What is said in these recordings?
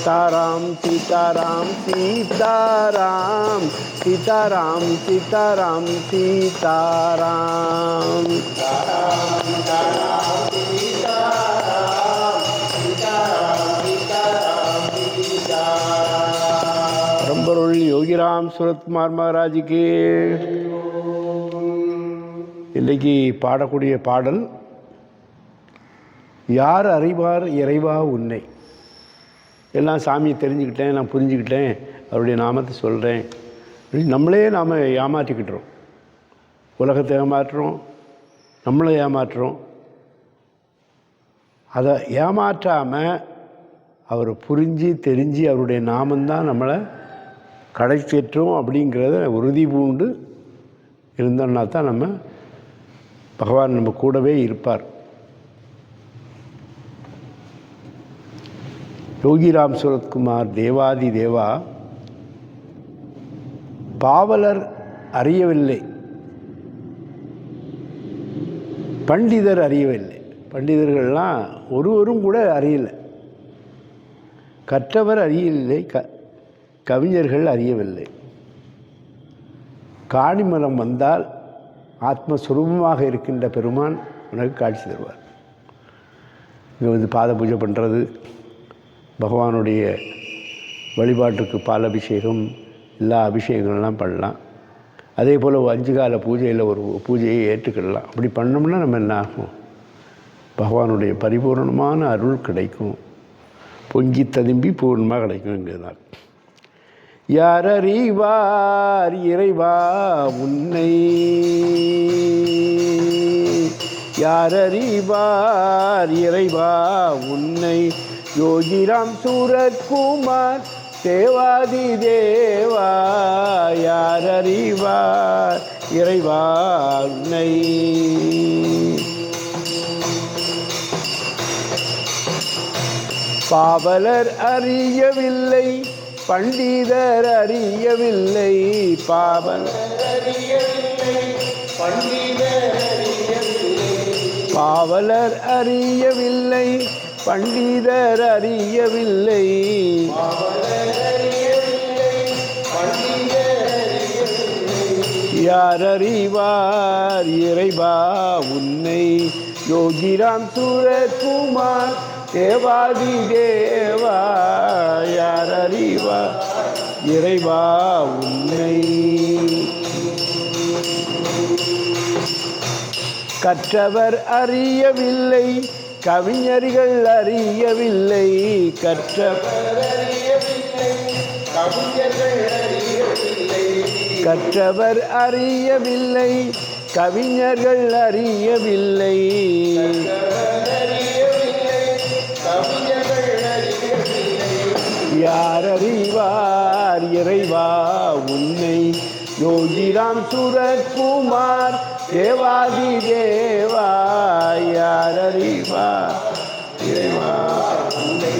सीताराम सीताराम सीताराम सीताराम सीताराम सीताराम பரம்பொருள் யோகிராம் சுரத்குமார் மகாராஜுக்கு இன்னைக்கு பாடக்கூடிய பாடல் யார் அறிவார் இறைவா உன்னை எல்லாம் சாமியை தெரிஞ்சுக்கிட்டேன் நான் புரிஞ்சுக்கிட்டேன் அவருடைய நாமத்தை சொல்கிறேன் அப்படின்னு நம்மளே நாம் ஏமாற்றிக்கிட்டுறோம். உலகத்தை ஏமாற்றுறோம் நம்மளை ஏமாற்றுறோம். அதை ஏமாற்றாமல் அவரை புரிஞ்சு தெரிஞ்சு அவருடைய நாமந்தான் நம்மளை கடை சேற்றோம் அப்படிங்கிறத உறுதி பூண்டு இருந்தோம்னா தான் நம்ம பகவான் நம்ம கூடவே இருப்பார். யோகிராம் சுரத்குமார் தேவாதி தேவா பாவலர் அறியவில்லை. பண்டிதர் அறியவில்லை. பண்டிதர்கள்லாம் ஒருவரும் கூட அறியலை. கற்றவர் அறியவில்லை க கவிஞர்கள் அறியவில்லை. காணிமரம் வந்தால் ஆத்மஸ்வரூபமாக இருக்கின்ற பெருமான் உனக்கு காட்சி தருவார். இங்கே வந்து பாத பூஜை பண்ணுறது பகவானுடைய வழிபாட்டுக்கு பால் அபிஷேகம் எல்லா அபிஷேகங்கள்லாம் பண்ணலாம். அதே போல் அஞ்சு கால பூஜையில் ஒரு பூஜையை ஏற்றுக்கிடலாம். அப்படி பண்ணோம்னா நம்ம என்ன ஆகும்? பகவானுடைய பரிபூர்ணமான அருள் கிடைக்கும். பொங்கி ததும்பி பூர்ணமாக கிடைக்குங்கிறதான் யார் அறிவார் இறைவா உன்னை? யார் அறிவார் இறைவா? உன்னை யோகிராம் சூரத்குமார் தேவாதி தேவா. யார் அறிவார் இறைவா? உன்னை பாவலர் அறியவில்லை பண்டிதர் அறியவில்லை. பாவலர் பாவலர் அறியவில்லை பண்டிதர் அறியவில்லை. யார் அறிவார் இறைவா? உன்னை யோகிராம் சூரத்குமார் தேவாதி தேவா. யார் அறிவார் இறைவா? உன்னை கற்றவர் அறியவில்லை கவிஞர்கள் அறியவில்லை கற்றவர் கற்றவர் அறியவில்லை கவிஞர்கள் அறியவில்லை. யார் அறிவார் இறைவா உன்னை? யோகிராம் சுரத்குமார் தேவாதி தேவா யார் அறிவா? இறைவா. உன்னை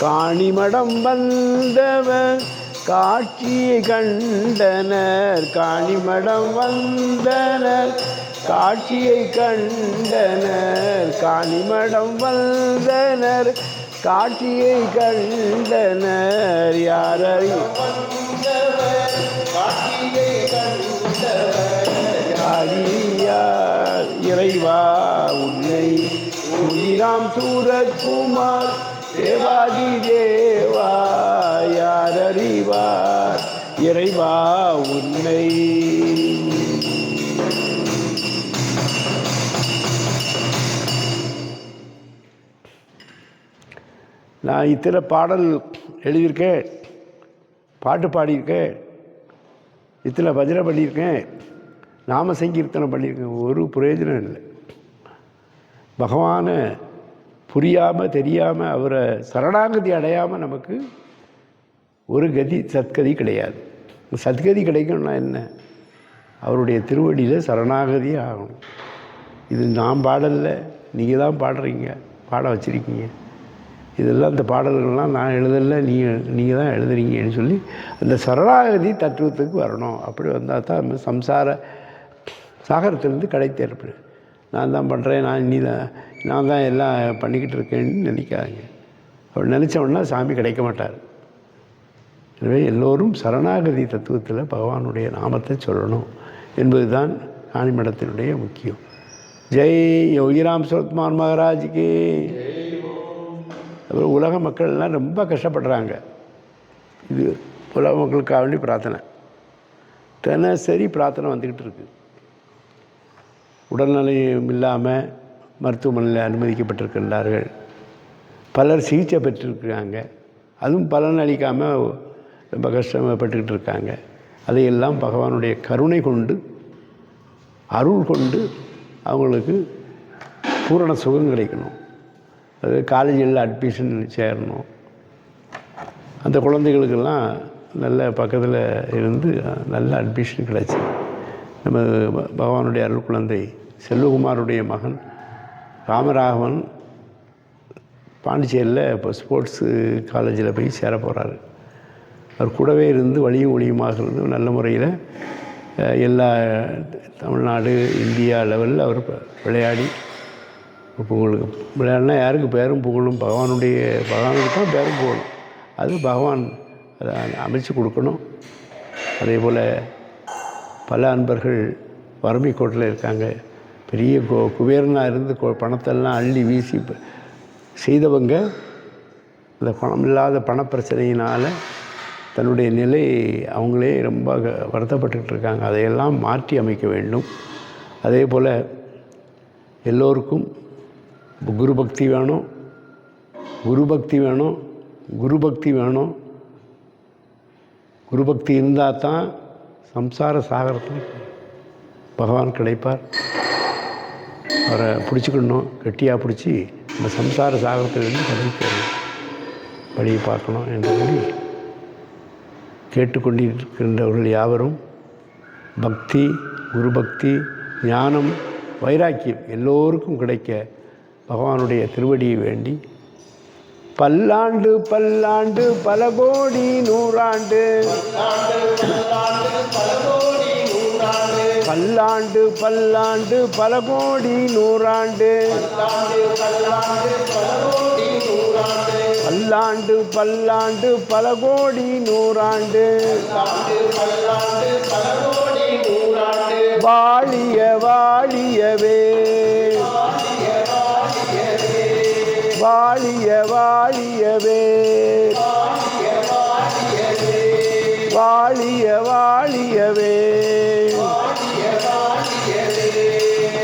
காணிமடம் வந்தவர் காட்சியை கண்டனர். காணிமடம் வந்தனர் காட்சியை கண்டனர். காணிமடம் வந்தனர் காட்சியை கண்டனர். யார் அறி இறைவா உன்னை உயிராம் சூரஜ்குமார் தேவாதி தேவா யார் அறிவார்? இறைவா உன்னை. நான் இத்தனை பாடல் எழுதியிருக்கேன் பாட்டு பாடியிருக்கேன். இத்தனை பஜனை பண்ணியிருக்கேன். நாம சங்கீர்த்தனம் பண்ணியிருக்கேன். ஒரு பிரயோஜனம் இல்லை. பகவானை புரியாமல் தெரியாமல் அவரை சரணாகதி அடையாமல் நமக்கு ஒரு கதி சத்கதி கிடையாது. சத்கதி கிடைக்கணும்னா என்ன? அவருடைய திருவடியில் சரணாகதி ஆகணும். இது நான் பாடலை நீங்கள் தான் பாடுறீங்க பாட வச்சுருக்கீங்க. இதெல்லாம் இந்த பாடல்கள்லாம் நான் எழுதலை நீங்கள் நீங்கள் தான் எழுதுறீங்கன்னு சொல்லி அந்த சரணாகதி தத்துவத்துக்கு வரணும். அப்படி வந்தால் தான் நம்ம சம்சார சாகரத்திலேருந்து கடை தேர்ப்பு நான் தான் பண்ணுறேன் நான் நீ தான் நான் தான் எல்லாம் பண்ணிக்கிட்டு இருக்கேன்னு நினைக்காதீங்க. அப்படி நினச்சோன்னா சாமி கிடைக்க மாட்டார். எனவே எல்லோரும் சரணாகதி தத்துவத்தில் பகவானுடைய நாமத்தை சொல்லணும் என்பது தான் காணிமடத்தினுடைய முக்கியம். ஜெய் யோகிராம் சரத்குமார் மகாராஜுக்கு. அப்புறம் உலக மக்கள்லாம் ரொம்ப கஷ்டப்படுறாங்க. இது உலக மக்களுக்காக வேண்டி பிரார்த்தனை. தினசரி பிரார்த்தனை வந்துக்கிட்டு இருக்கு. உடல்நிலையும் இல்லாமல் மருத்துவமனையில் அனுமதிக்கப்பட்டிருக்கின்றார்கள். பலர் சிகிச்சை பெற்றிருக்கிறாங்க அதுவும் பலன் அளிக்காமல் ரொம்ப கஷ்டப்பட்டுக்கிட்டு இருக்காங்க. அதையெல்லாம் பகவானுடைய கருணை கொண்டு அருள் கொண்டு அவங்களுக்கு பூரண சுகம் கிடைக்கணும். அது காலேஜில் அட்மிஷன் சேரணும். அந்த குழந்தைகளுக்கெல்லாம் நல்ல பக்கத்தில் இருந்து நல்ல அட்மிஷன் கிடச்சி. நம்ம ப- பகவானுடைய அருள் குழந்தை செல்வகுமாருடைய மகன் ராமராகவன் பாண்டிச்சேரியில் இப்போ ஸ்போர்ட்ஸு காலேஜில் போய் சேர போகிறாரு அவர் கூடவே இருந்து வழியும் ஒளியுமாக இருந்து நல்ல முறையில் எல்லா தமிழ்நாடு இந்தியா லெவலில் அவர் விளையாடி இப்போ உங்களுக்கு விளையாடினா யாருக்கு பேரும் புகழும்? பகவானுடைய பகவானுக்கு தான் பேரும் புகழும். அது பகவான் அதை அமைச்சு கொடுக்கணும். அதே போல் பல அன்பர்கள் வறுமை கோட்டில் இருக்காங்க. பெரிய கோ குபேரனாக இருந்து கோ பணத்தெல்லாம் அள்ளி வீசி செய்தவங்க இந்த பணம் இல்லாத பணப்பிரச்சனையினால் தன்னுடைய நிலை அவங்களே ரொம்ப க- இருக்காங்க. அதையெல்லாம் மாற்றி அமைக்க வேண்டும். அதே போல் எல்லோருக்கும் குரு பக்தி வேணும் குரு பக்தி வேணும் குரு பக்தி வேணும். குரு பக்தி இருந்தால் தான் சம்சார சாகரத்தில் பகவான் கிடைப்பார். அவரை பிடிச்சிக்கணும் கெட்டியாக பிடிச்சி இந்த சம்சார சாகரத்திலிருந்து கடலுக்கு வழியை பார்க்கணும் என்று சொல்லி கேட்டுக்கொண்டிருக்கின்றவர்கள் யாவரும் பக்தி குரு பக்தி ஞானம் வைராக்கியம் எல்லோருக்கும் கிடைக்க பகவானுடைய திருவடியை வேண்டி பல்லாண்டு பல்லாண்டு பல கோடி நூறாண்டு. பல்லாண்டு பல்லாண்டு பல கோடி நூறாண்டு. பல்லாண்டு பல்லாண்டு பல கோடி நூறாண்டு. வாழிய வாழியவே. வாழிய வாழியவே. வாழிய வாழியவே.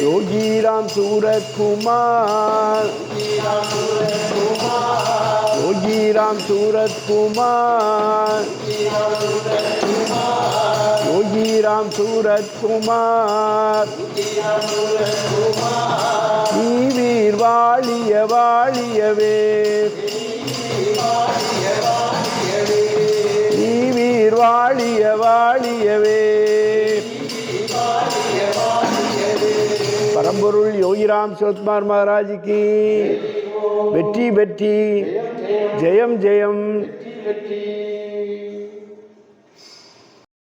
யோகிராம் சூரத்குமார். யோகிராம் சூரத்குமார். யோகிராம் சூரத்குமார். நீவீர் வாழிய வாழியவே. நீவீர் வாழிய வாழியவே. பரம்பொருள் யோகிராம் சிவகுமார் மகாராஜிக்கு வெற்றி வெற்றி ஜெயம் ஜெயம்.